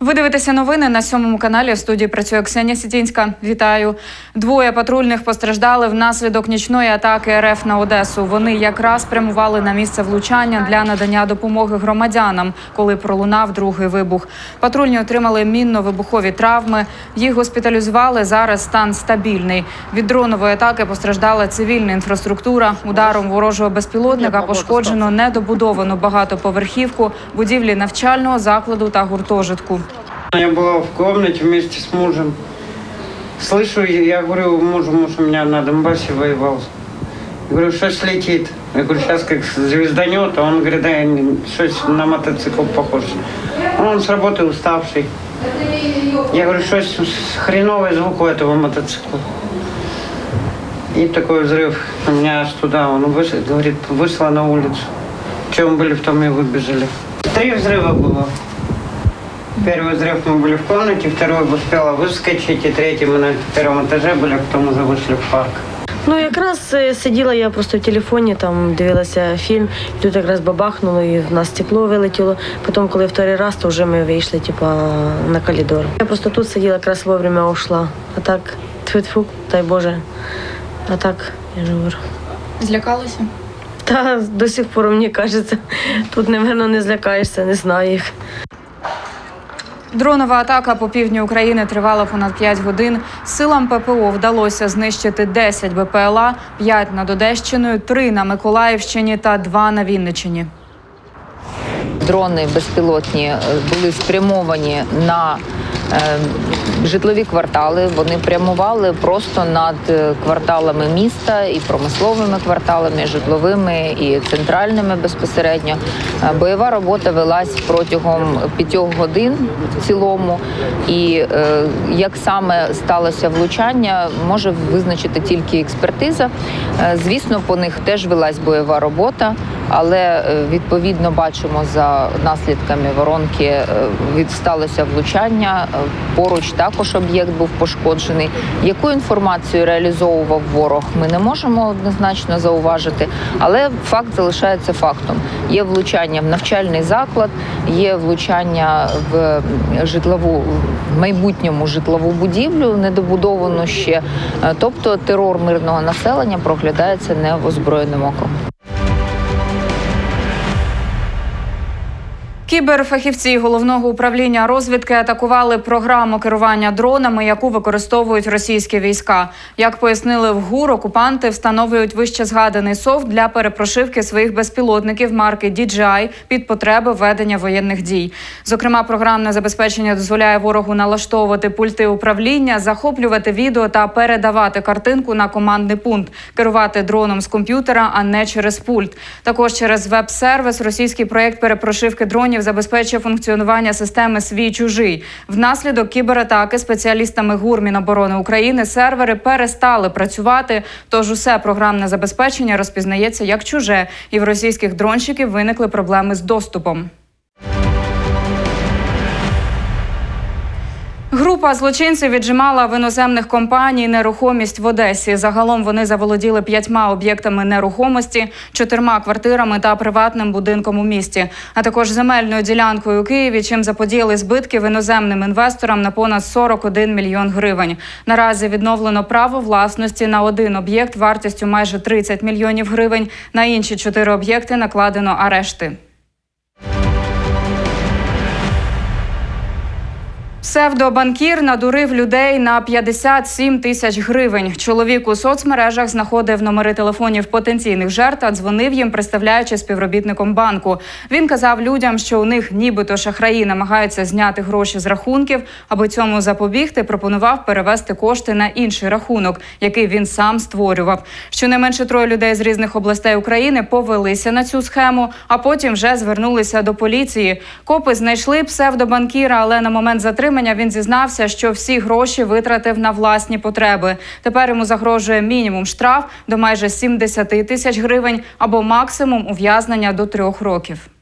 Ви дивитеся новини на сьомому каналі. В студії працює Ксенія Сітінська. Вітаю. Двоє патрульних постраждали внаслідок нічної атаки РФ на Одесу. Вони якраз прямували на місце влучання для надання допомоги громадянам, коли пролунав другий вибух. Патрульні отримали мінно-вибухові травми. Їх госпіталізували. Зараз стан стабільний. Від дронової атаки постраждала цивільна інфраструктура. Ударом ворожого безпілотника пошкоджено недобудовану багатоповерхівку, будівлі навчального закладу та гуртожитку. Я была в комнате вместе с мужем. Слышу, я говорю мужу, муж у меня на Донбассе воевал. Говорю, что летит? Я говорю, сейчас как звезданет, а он говорит, да, что на мотоцикл похож. Он с работы уставший. Я говорю, что хреновый звук у этого мотоцикла. И такой взрыв. У меня аж туда, он вышел, говорит, вышла на улицу. Чем были, в том и выбежали. Три взрыва было. Первый взрыв мы были в комнате, второй успела выскочить, и третий мы на первом этаже были, а потом уже вышли в парк. Ну, якраз е, сиділа я просто в телефоні, там дивилася фільм, і тут якраз бабахнуло, і в нас стекло вилетіло. Потім, коли вторий раз, то вже ми вийшли, типа, на коридор. Я просто тут сиділа, якраз вовремя ушла. А так, тьфу-тьфу, дай Боже. А так, я ж говорю. Злякалися? Та до сих пор мені кажеться, тут, напевно, не злякаєшся, не знаю їх. Дронова атака по півдню України тривала понад 5 годин. Силам ППО вдалося знищити 10 БПЛА, 5 над Одещиною, 3 на Миколаївщині та 2 на Вінниччині. дрони безпілотні е, були спрямовані на е, житлові квартали. Вони прямували просто над е, кварталами міста і промисловими кварталами, житловими і центральними безпосередньо. Е, Бойова робота велась протягом п'ятьох годин в цілому. І е, як саме сталося влучання, може визначити тільки експертиза. Звісно, по них теж велась бойова робота, але відповідно бачимо за наслідками воронки е, від сталося влучання. Поруч також об'єкт був пошкоджений. Яку інформацію реалізовував ворог, ми не можемо однозначно зауважити, але факт залишається фактом. Є влучання в навчальний заклад, є влучання в житлову в майбутньому житлову будівлю, недобудовану ще. Е, Тобто терор мирного населення проглядається неозброєним оком. Кіберфахівці головного управління розвідки атакували програму керування дронами, яку використовують російські війська. Як пояснили в ГУР, окупанти встановлюють вище згаданий софт для перепрошивки своїх безпілотників марки DJI під потреби ведення воєнних дій. Зокрема, програмне забезпечення дозволяє ворогу налаштовувати пульти управління, захоплювати відео та передавати картинку на командний пункт, керувати дроном з комп'ютера, а не через пульт. Також через веб-сервіс російський проєкт перепрошивки дронів забезпечує функціонування системи свій чужий. Внаслідок кібератаки спеціалістами ГУР Міноборони України сервери перестали працювати. Тож усе програмне забезпечення розпізнається як чуже, і в російських дронщиків виникли проблеми з доступом. Група злочинців віджимала в іноземних компаній нерухомість в Одесі. Загалом вони заволоділи п'ятьма об'єктами нерухомості, чотирма квартирами та приватним будинком у місті, а також земельною ділянкою у Києві, чим заподіяли збитків іноземним інвесторам на понад 41 мільйон гривень. Наразі відновлено право власності на один об'єкт вартістю майже 30 мільйонів гривень. На інші чотири об'єкти накладено арешти. Псевдобанкір надурив людей на 57 тисяч гривень. Чоловік у соцмережах знаходив номери телефонів потенційних жертв, а дзвонив їм, представляючи співробітником банку. Він казав людям, що у них нібито шахраї намагаються зняти гроші з рахунків. Аби цьому запобігти, пропонував перевести кошти на інший рахунок, який він сам створював. Щонайменше троє людей з різних областей України повелися на цю схему, а потім вже звернулися до поліції. Копи знайшли псевдобанкіра, але на момент затримання він зізнався, що всі гроші витратив на власні потреби. Тепер йому загрожує мінімум штраф до майже 70 тисяч гривень або максимум ув'язнення до трьох років.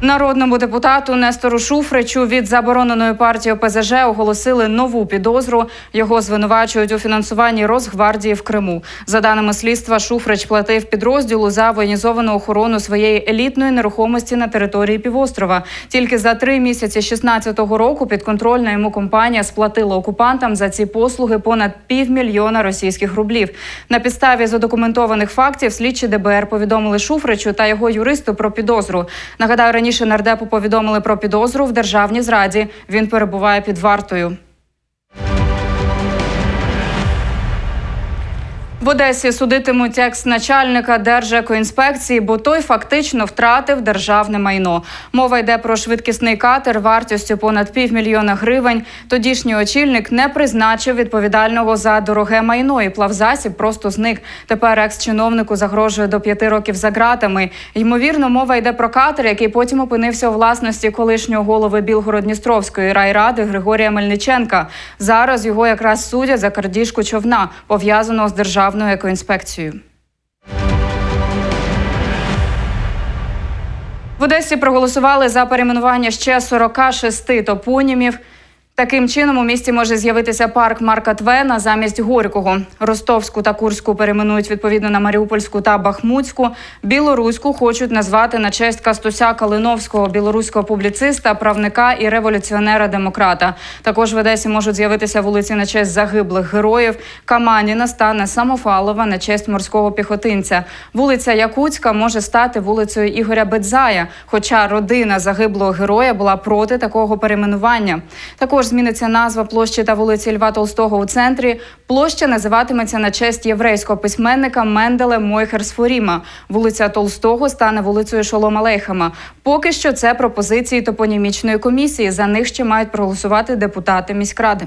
Народному депутату Нестору Шуфричу від забороненої партії ОПЗЖ оголосили нову підозру. Його звинувачують у фінансуванні Росгвардії в Криму. За даними слідства, Шуфрич платив підрозділу за воєнізовану охорону своєї елітної нерухомості на території півострова. Тільки за три місяці 2016 року підконтрольна йому компанія сплатила окупантам за ці послуги понад півмільйона російських рублів. На підставі задокументованих фактів слідчі ДБР повідомили Шуфричу та його юристу про підозру. Нагадаю, раніше нардепу повідомили про підозру в державній зраді. Він перебуває під вартою. В Одесі судитимуть екс-начальника Держекоінспекції, бо той фактично втратив державне майно. Мова йде про швидкісний катер вартістю понад півмільйона гривень. Тодішній очільник не призначив відповідального за дороге майно і плавзасіб просто зник. Тепер екс-чиновнику загрожує до п'яти років за ґратами. Ймовірно, мова йде про катер, який потім опинився у власності колишнього голови Білгород-Дністровської райради Григорія Мельниченка. Зараз його якраз судять за крадіжку човна, пов'язаного з державною екоінспекцією. В Одесі проголосували за перейменування ще 46 топонімів. Таким чином у місті може з'явитися парк Марка Твена замість Горького. Ростовську та Курську перейменують відповідно на Маріупольську та Бахмутську. Білоруську хочуть назвати на честь Кастуся Калиновського, білоруського публіциста, правника і революціонера-демократа. Також в Одесі можуть з'явитися вулиці на честь загиблих героїв. Каманіна стане Самофалова на честь морського піхотинця. Вулиця Якутська може стати вулицею Ігоря Бедзая, хоча родина загиблого героя була проти такого перейменування. Також зміниться назва площі та вулиці Льва Толстого у центрі. Площа називатиметься на честь єврейського письменника Менделе Мойхерс Форіма. Вулиця Толстого стане вулицею Шолома Лейхема. Поки що це пропозиції топонімічної комісії. За них ще мають проголосувати депутати міськради.